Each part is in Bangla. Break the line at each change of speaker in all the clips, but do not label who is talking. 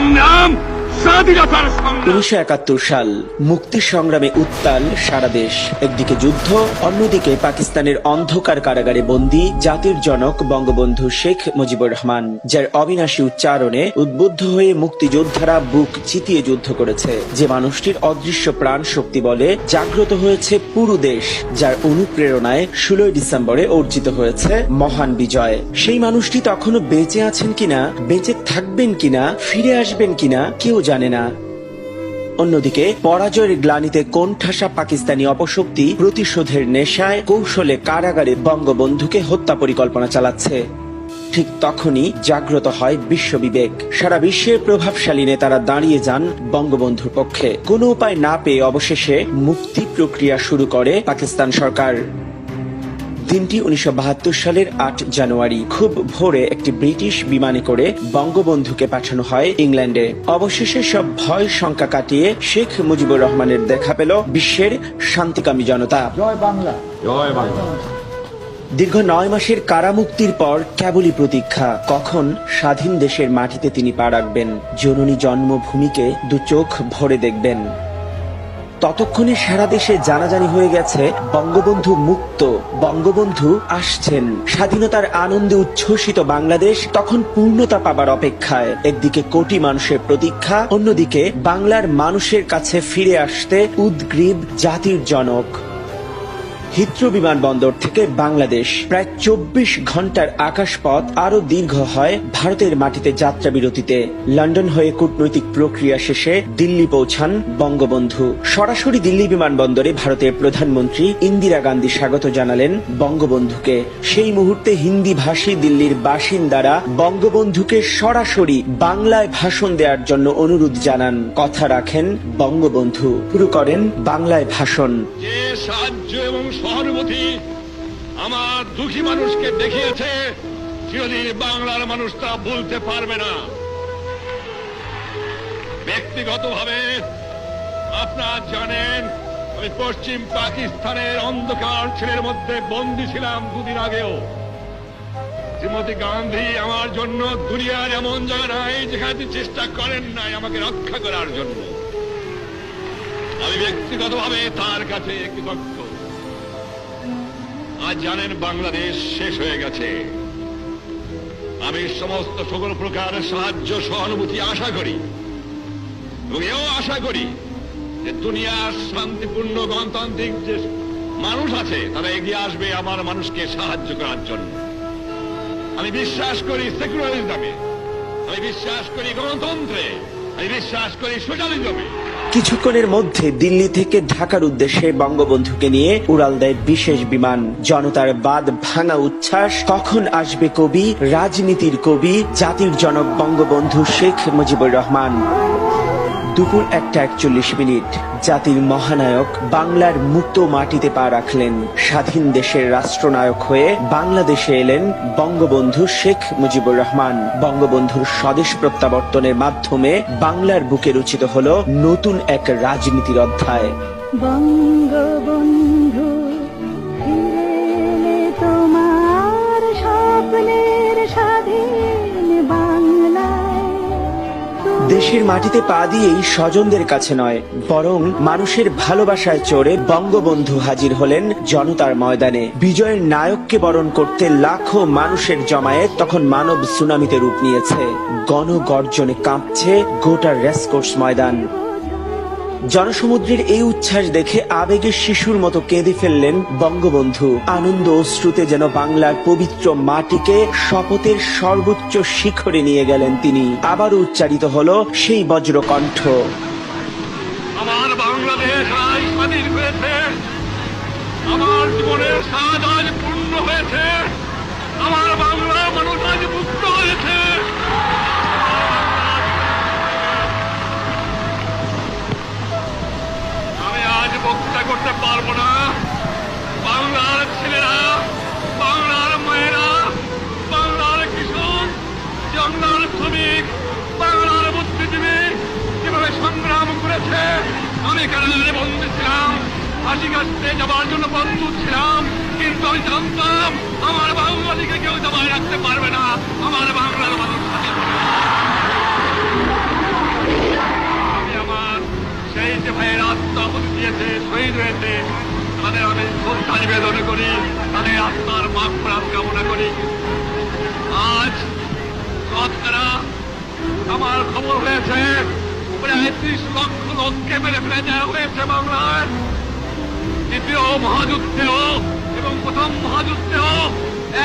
সংগ্রাম স্বাধীনতার সংগ্রাম
উনিশশো একাত্তর সাল, মুক্তি সংগ্রামে উত্তাল সারা দেশ। একদিকে যুদ্ধ, অন্যদিকে পাকিস্তানের অন্ধকার কারাগারে বন্দী জাতির জনক বঙ্গবন্ধু শেখ মুজিবুর রহমান, যার অবিনাশী উচ্চারণে উদ্বুদ্ধ হয়ে মুক্তিযোদ্ধারা বুক চিতিয়ে যুদ্ধ করেছে। যে মানুষটির অদৃশ্য প্রাণ শক্তি বলে জাগ্রত হয়েছে পুরো দেশ, যার অনুপ্রেরণায় ষোলোই ডিসেম্বরে অর্জিত হয়েছে মহান বিজয়। সেই মানুষটি তখনও বেঁচে আছেন কিনা, বেঁচে থাকবেন কিনা, ফিরে আসবেন কিনা, কেউ জানে না। অন্যদিকে, পরাজয়ের গ্লানিতে কোণঠাসা পাকিস্তানি অপশক্তি প্রতিশোধের নেশায় কৌশলে কারাগারে বঙ্গবন্ধুকে হত্যা পরিকল্পনা চালাচ্ছে। ঠিক তখনই জাগ্রত হয় বিশ্ববিবেক। সারা বিশ্বের প্রভাবশালী নেতারা দাঁড়িয়ে যান বঙ্গবন্ধুর পক্ষে। কোনো উপায় না পেয়ে অবশেষে মুক্তি প্রক্রিয়া শুরু করে পাকিস্তান সরকার। দিনটি উনিশশো বাহাত্তর সালের আট জানুয়ারি। খুব ভোরে একটি ব্রিটিশ বিমানে করে বঙ্গবন্ধুকে পাঠানো হয় ইংল্যান্ডে। অবশেষে সব ভয় শঙ্কা কাটিয়ে শেখ মুজিবুর রহমানের দেখা পেল বিশ্বের শান্তিকামী জনতা। দীর্ঘ নয় মাসের কারামুক্তির পর কেবলই প্রতীক্ষা। কখন স্বাধীন দেশের মাটিতে তিনি পা রাখবেন? জননী জন্মভূমিকে দু চোখ ভরে দেখবেন। ততক্ষণে সারা দেশে জানাজানি হয়ে গেছে, বঙ্গবন্ধু মুক্ত, বঙ্গবন্ধু আসছেন। স্বাধীনতার আনন্দে উচ্ছ্বসিত বাংলাদেশ তখন পূর্ণতা পাবার অপেক্ষায়। একদিকে কোটি মানুষের প্রতীক্ষা, অন্যদিকে বাংলার মানুষের কাছে ফিরে আসতে উদ্গ্রীব জাতির জনক। হিথ্রো বিমানবন্দর থেকে বাংলাদেশ। প্রায় চব্বিশ ঘণ্টার আকাশপথ আরও দীর্ঘ হয় ভারতের মাটিতে যাত্রা বিরতিতে লন্ডন হয়ে কূটনৈতিক প্রক্রিয়া শেষে দিল্লি পৌঁছান বঙ্গবন্ধু। সরাসরি দিল্লি বিমানবন্দরে ভারতের প্রধানমন্ত্রী ইন্দিরা গান্ধী স্বাগত জানালেন বঙ্গবন্ধুকে। সেই মুহূর্তে হিন্দি ভাষী দিল্লির বাসিন্দারা বঙ্গবন্ধুকে সরাসরি বাংলায় ভাষণ দেওয়ার জন্য অনুরোধ জানান। কথা রাখেন বঙ্গবন্ধু। শুরু করেন বাংলায় ভাষণ।
সহানুভূতি আমার দুঃখী মানুষকে দেখিয়েছে, চিরদিন বাংলার মানুষ তা বলতে পারবে না। ব্যক্তিগতভাবে আপনারা জানেন, আমি পশ্চিম পাকিস্তানের অন্ধকার ছেলের মধ্যে বন্দী ছিলাম দুদিন আগেও। শ্রীমতী গান্ধী আমার জন্য দুনিয়ার এমন জায়গা নাই যেখানে চেষ্টা করেন নাই আমাকে রক্ষা করার জন্য। আমি ব্যক্তিগতভাবে তার কাছে কৃতজ্ঞ। জানেন বাংলাদেশ শেষ হয়ে গেছে। আমি সমস্ত সকল প্রকার সাহায্য সহানুভূতি আশা করি। এবং এও আশা করি যে দুনিয়ার শান্তিপূর্ণ, গণতান্ত্রিক যে মানুষ আছে, তারা এগিয়ে আসবে আমার মানুষকে সাহায্য করার জন্য। আমি বিশ্বাস করি সেকুলারিজমে আমি বিশ্বাস করি গণতন্ত্রে।
কিছুক্ষণের মধ্যে দিল্লি থেকে ঢাকার উদ্দেশ্যে বঙ্গবন্ধুকে নিয়ে উড়াল দেয় বিশেষ বিমান। জনতার বাদ ভাঙা উচ্ছ্বাস। কখন আসবে কবি? রাজনীতির কবি? জাতির জনক বঙ্গবন্ধু শেখ মুজিবুর রহমান। দুপুর একটা একচল্লিশ মিনিট, জাতির মহানায়ক বাংলার মুক্ত মাটিতে পা রাখলেন স্বাধীন দেশের রাষ্ট্রনায়ক হয়ে বাংলাদেশে এলেন বঙ্গবন্ধু শেখ মুজিবুর রহমান। বঙ্গবন্ধুর স্বদেশ প্রত্যাবর্তনের মাধ্যমে বাংলার বুকে রচিত হল নতুন এক রাজনীতির অধ্যায়।
বঙ্গবন্ধু
দেশের মাটিতে পা দিয়েই স্বজনদের কাছে নয়, বরং মানুষের ভালোবাসায় চড়ে বঙ্গবন্ধু হাজির হলেন জনতার ময়দানে। বিজয়ের নায়ককে বরণ করতে লাখো মানুষের জমায়েত তখন মানব সুনামিতে রূপ নিয়েছে। গণগর্জনে কাঁপছে গোটা রেসকোর্স ময়দান। জনসমুদ্রের এই উচ্ছ্বাস দেখে আবেগের শিশুর মতো কেঁদে ফেললেন বঙ্গবন্ধু। আনন্দ অশ্রুতে যেন বাংলার পবিত্র মাটিকে শপথের সর্বোচ্চ শিখরে নিয়ে গেলেন তিনি। আবার উচ্চারিত হলো সেই বজ্রকণ্ঠ।
হয়েছে। আমার বাংলার মানুষ আজ মুক্ত হয়েছে। আমি কারাগারে বন্দী ছিলাম। ফাঁসি কাটতে যাওয়ার জন্য প্রস্তুত ছিলাম। কিন্তু আমি জানতাম, আমার বাঙালিকে কেউ জমায় রাখতে পারবে না। আমার বাংলার মানুষ আমি আমার সেই যে ভাইয়ের আত্মাহতি দিয়েছে, শহীদ হয়েছে, তাদের আমি শ্রদ্ধা নিবেদন করি, তাদের আত্মার মাপ কামনা করি। আজ সৎকারা আমার খবর হয়েছে। প্রায় লক্ষ লোককে মেরে ফেলে দেওয়া হয়েছে বাংলায় দ্বিতীয় মহাযুদ্ধেও এবং প্রথম মহাযুদ্ধেও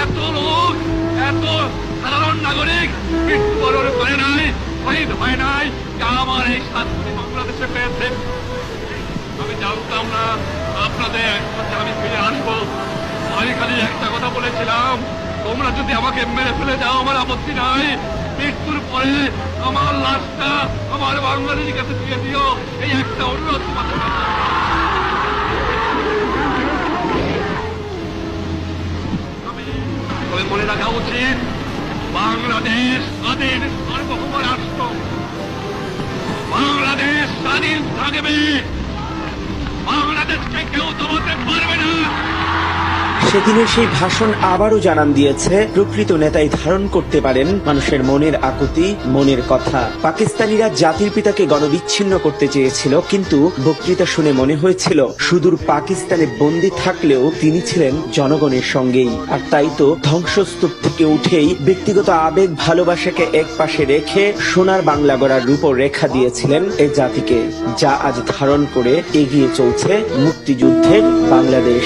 এত লোক, এত সাধারণ নাগরিক মৃত্যুবরণ করে নাই, শহীদ হয় নাই, যা আমার এই শান্তি বাংলাদেশে পেয়েছে। আমি জানতাম না, আপনাদের আমি ফিরে আসব। আমি খালি একটা কথা বলেছিলাম, তোমরা যদি আমাকে মেরে ফেলে দাও আমার আপত্তি নাই। মৃত্যুর পরে আমার লাশটা আমার বাংলাদেশের কাছে দিয়ে দিও। এই একটা অনুরোধ তোমাদের মনে রাখা উচিত, বাংলাদেশ স্বাধীন সার্বভৌম রাষ্ট্র। বাংলাদেশ স্বাধীন থাকবে। বাংলাদেশকে কেউ দমাতে পারবে না।
সেদিনের সেই ভাষণ আবারও জানান দিয়েছে, প্রকৃত নেতাই ধারণ করতে পারেন মানুষের মনের আকুতি, মনের কথা। পাকিস্তানিরা জাতির পিতাকে গণবিচ্ছিন্ন করতে চেয়েছিল, কিন্তু বক্তৃতা শুনে মনে হয়েছিল, সুদূর পাকিস্তানে বন্দী থাকলেও তিনি ছিলেন জনগণের সঙ্গেই। আর তাই তো ধ্বংসস্তূপ থেকে উঠেই ব্যক্তিগত আবেগ, ভালোবাসাকে এক পাশে রেখে সোনার বাংলা গড়ার রূপরেখা দিয়েছিলেন এ জাতিকে, যা আজ ধারণ করে এগিয়ে চলছে মুক্তিযুদ্ধের বাংলাদেশ।